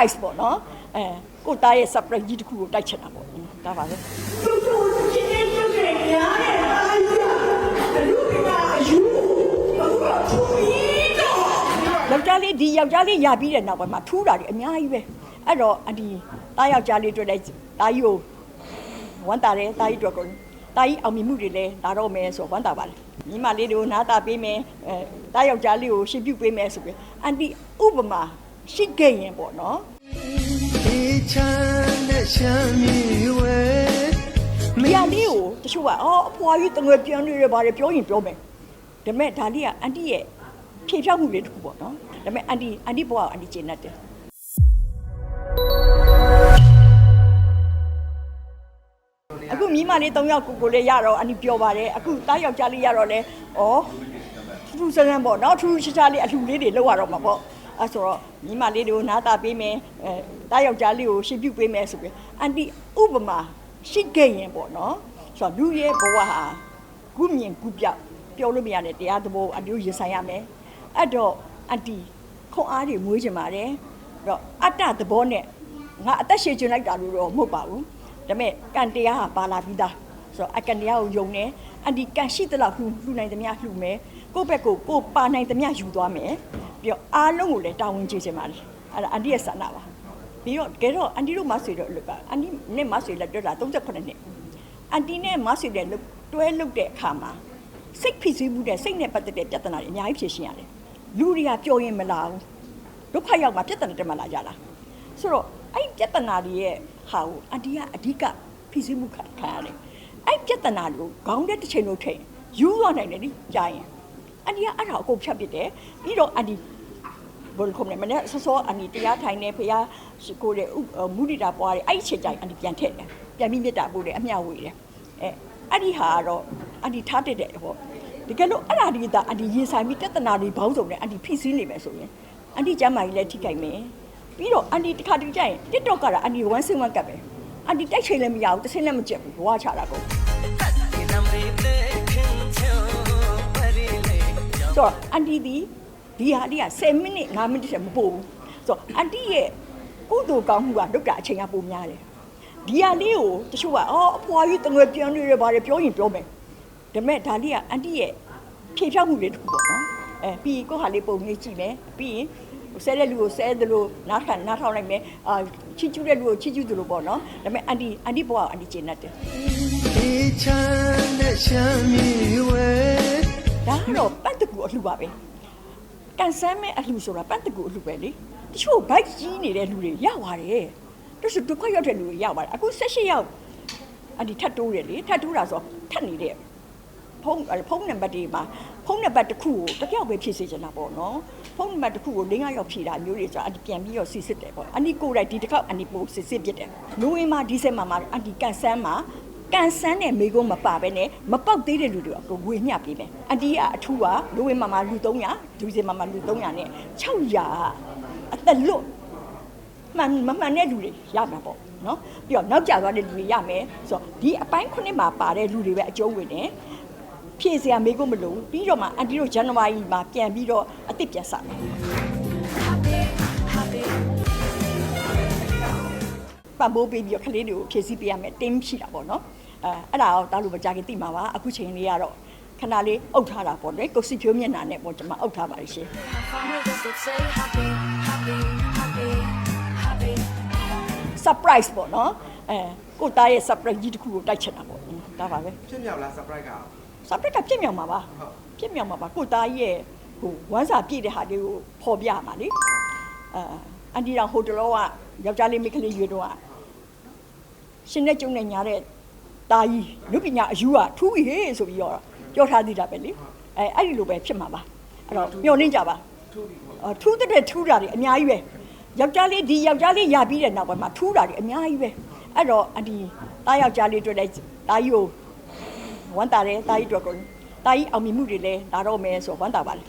surprise ပေါ့နော်အဲကိုသားရဲ့ surprise ကြီးတစ်ခုကိုတိုက်ချင်တာပေါ့ဒါပါပဲတူတူချင်းချင်းပြုတ်တဲ့ညားတဲ့အားကြီးအလူကကအယူအခုကထူပြီးတော့ယောက်ျားလေးဒီယောက်ျားလေးရပြီးတဲ့နောက်ပိုင်းမှာထူးတာတွေအများကြီးပဲအဲ့တော့အဒီတားယောက်ျားလေးတွေ့လိုက်တားကြီးကိုဝမ်းတာတယ်တားကြီးတွေ့ကိုတားကြီးအောင်မြင်မှုတွေလည်းလာတော့မယ်ဆိုဝမ်းတာပါလေညီမလေးတွေကိုနားတာပေးမယ်အဲတားယောက်ျားလေးကိုရှင်းပြပေးမယ်ဆိုပြီးအန်တီဥပမာ ရှိခဲ့ရင်ပေါ့နော်ဒီချမ်းတဲ့ရှမ်းမြေဝဲမရလေးကိုတချို့ကအော်အဖွာကြီးတငွေပြန်နေရပါတယ်ပြောရင်ပြောမယ်ဒါပေမဲ့ဒါလေးကအန်တီရဲ့ဖြေဖြောက်မှုလေးတစ်ခုပေါ့နော်ဒါပေမဲ့အန်တီအန်တီဘဝကအန်တီကျင့်တတ်တယ်အခုမိမလေး၃ယောက်ကိုကိုလေးရတော့အနိပြောပါတယ်အခုတားယောက်ျားလေးရတော့လဲဩထူးထူးဆန်းဆန်းပေါ့နော်ထူးထူးခြားခြားလေးအလှလေးတွေလောက်ရတော့မှာပေါ့ အဲဆိုတော့မိမလေးတွေကိုနားတာပေးမယ်အဲတားယောက်ျားလေးကိုရှင်းပြပေးမယ်ဆိုပြီးအန်တီဥပမာရှိခဲ့ရင်ပေါ့နော်ဆိုတော့လူရဲ့ဘဝဟာကုမြင်ကုပြောက်ပြောလို့မရတဲ့တရားသဘောအန်တီကိုရင်ဆိုင်ရမယ်အဲ့တော့အန်တီခွန်အားတွေမွေးချင်ပါတယ်အဲ့တော့အတ္တသဘောနဲ့ငါအသက်ရှင်ချင်လိုက်တာလို့တော့မဟုတ်ပါဘူးဒါပေမဲ့ကံတရားဟာပါလာပြီးသားဆိုတော့အကံတရားကိုယုံနေအန်ဒီကံရှိသလောက်လှူလှူနိုင်သမျှလှူမယ်ကိုယ့်ဘက်ကိုကိုယ်ပါနိုင်သမျှယူသွားမယ် ပြီးတော့အားလုံးကိုလည်းတာဝန်ကျေချင်ပါလေအဲ့ဒါအန်ဒီရဲ့ဆန္ဒပါပြီးတော့တကယ်တော့အန်ဒီတို့မဆွေတော့လို့ကအန်ဒီနဲ့မဆွေလက်တွဲတာ38နှစ်အန်ဒီနဲ့မဆွေတဲ့တွဲလုတ်တဲ့အခါမှာစိတ်ဖိစီးမှုတဲ့စိတ်နဲ့ပတ်သက်တဲ့ပြဿနာတွေအများကြီးဖြစ်ရှင်းရတယ်လူတွေကပြောရင်မလာဘူးဒုက္ခရောက်မှပြဿနာတက်မှလာကြတာဆိုတော့အဲ့ပြဿနာတွေရဲ့ဟာကိုအန်တီကအဓိကဖိစီးမှုခံခံရတယ်အဲ့ပြဿနာကိုခေါင်းတဲ့တစ်ချိန်လို့ထိန်ယူရနိုင်တယ်နိကြာရင်အ န်တီကအဲ့ဒါအကုန်ဖြတ်ပစ်တယ်ပြီးတော့အန်တီဘယ်လိုခေါ်မလဲမနေ့ဆောစောအန်တီတရားထိုင်နေဖရားရှိကိုတဲ့မူဒိတာပွားတယ်အဲ့ဒီချိန်ကျရင်အန်တီပြန်ထည့်တယ်ပြန်ပြီးမြတ်တာပို့တယ်အမျှဝေတယ်အဲအဲ့ဒီဟာကတော့အန်တီထားတက်တယ်ပေါ့တကယ်လို့အဲ့ဒါဒီတာအန်တီရင်ဆိုင်ပြီးပြဿနာတွေဘောင်းစုံနဲ့အန်တီဖိစီးနေမယ်ဆိုရင်အန်တီကျမ်းမာကြီးလည်းထိခိုက်မယ်ပြီးတော့အန်တီတစ်ခါတည်းကြရင် TikTok ကတာအန်တီ1 second ကတ်ပဲအန်တီတိုက်ချိန်လည်းမရဘူးတစ်စင်းလည်းမကြက်ဘူးဘဝချတာကို ဆိုတော့အန်တီဒီဒီဟာဒီက10မိနစ်5မိနစ်ဆက်မပို့ဘူးဆိုတော့အန်တီရဲ့ကုသိုလ်ကောင်းမှုကလုတ်တာအချိန်ကပိုများတယ်ဒီဟာလေးကိုတချို့ကအော်အဖွာကြီးတငွေပြန်နေရပါတယ်ပြောရင်ပြောမယ်ဒါပေမဲ့ဒါလေးကအန်တီရဲ့ဖြေဖြောက်မှုလေးတစ်ခုပေါ့နော်အဲပြီးကိုယ့်ဟာလေးပုံလေးကြည့်မယ်ပြီးရင်ဆဲတဲ့လူကိုဆဲသလိုနားခံနားထောင်လိုက်မယ်အာချီကျူးတဲ့လူကိုချီကျူးသလိုပေါ့နော်ဒါပေမဲ့အန်တီအန်တီဘဝကအန်တီကျင်တတ်တယ်ဒီချမ်းတဲ့ရှမ်းမြေဝဲ ဒါကတော့ပတ်တကူအလှပါပဲကန်ဆမ်းမဲ့အလှဆိုတာပတ်တကူအလှပဲလေတချို့ဘိုက်ကြီးနေတဲ့လူတွေရပါတယ်တချို့ဒုက္ခရောက်တဲ့လူတွေရပါတယ်အခု16ရောက်အန်တီထပ်တိုးတယ်လေထပ်တိုးတာဆိုထပ်နေတဲ့ဖုန်းဖုန်းနံပါတ်တွေမှာဖုန်းနံပါတ်တစ်ခုကိုတစ်ယောက်ပဲဖြည့်စေချင်တာပေါ့နော်ဖုန်းနံပါတ်တစ်ခုကို၄၅ယောက်ဖြည့်တာမျိုးတွေဆိုအန်တီပြန်ပြီးတော့စစ်စစ်တယ်ပေါ့အန်တီကိုယ်တိုင်ဒီတစ်ခေါက်အန်တီပို့စစ်စစ်ပြစ်တယ်နိုဝင်ဘာဒီဇင်ဘာမှာအန်တီကန်ဆန်းမှာ ကန်ဆန်းတဲ့မိကုန်းမပါပဲနဲ့မပေါက်သေးတဲ့လူတွေအကုန်ဝေမျှပေးမယ်အန်တီကအထူးကလူဝင်မှာမှာလူ300ဒူစင်မှာမှာလူ300နဲ့600အသက်လွတ်မှန်မမှန်တဲ့လူတွေရမှာပေါ့နော်ပြီးတော့နောက်ကျသွားတဲ့လူတွေရမယ်ဆိုတော့ဒီအပိုင်းခုနှစ်မှာပါတဲ့လူတွေပဲအကျုံးဝင်တယ်ဖြည့်စရာမိကုန်းမလို့ပြီးတော့မှအန်တီတို့ဇန်နဝါရီမှာပြန်ပြီးတော့အစ်စ်ပြန်ဆက်ပံ့ပိုးပေးပြီးတော့ကလေးတွေကိုဖြည့်ဆည်းပေးရမယ်တင်းရှိတာပေါ့နော် အဲအဲ့ဒါတော့တားလို့မကြခင်သိမှာပါအခုချိန်လေးကတော့ခဏလေးအုပ်ထားတာပေါ့လေကိုစီဖြိုးမျက်နှာနဲ့ပေါ့ကျွန်မအုပ်ထားပါရှင် surprise ပေါ့နော်အဲကိုသားရဲ့ surprise ကြီးတစ်ခုကိုတိုက်ချင်တာပေါ့ဒါပါပဲဖြစ်မြောက်လား surprise က surprise ကပြည့်မြောက်မှာပါဟုတ်ပြည့်မြောက်မှာပါကိုသားရဲ့ဟိုဝမ်းစာပြည့်တဲ့ဟာလေးကိုဖော်ပြမှာလေအဲအန်ဒီတော်ဟိုတလောကယောက်ျားလေးမိန်းကလေးရွေးတော့ရှင်နဲ့ကျုံနဲ့ညာတဲ့ တာကြီးလူပညာအယူကထူးပြီဟေးဆိုပြီးတော့ပြောထားသေးတာပဲလေအဲအဲ့ဒီလိုပဲဖြစ်မှာပါအဲ့တော့မျှော်လင့်ကြပါထူးပြီပေါ့အော်ထူးတဲ့ထူးတာတွေအများကြီးပဲယောက်ျားလေးဒီယောက်ျားလေးရပြီးတဲ့နောက်ပိုင်းမှာထူးတာတွေအများကြီးပဲအဲ့တော့အဒီတားယောက်ျားလေးတွေ့လိုက်တားကြီးကိုဝမ်းတာတယ်တားကြီးတွေ့ကိုတားကြီးအောင်မြင်မှုတွေလည်းလာတော့မယ်ဆိုဝမ်းတာပါလေ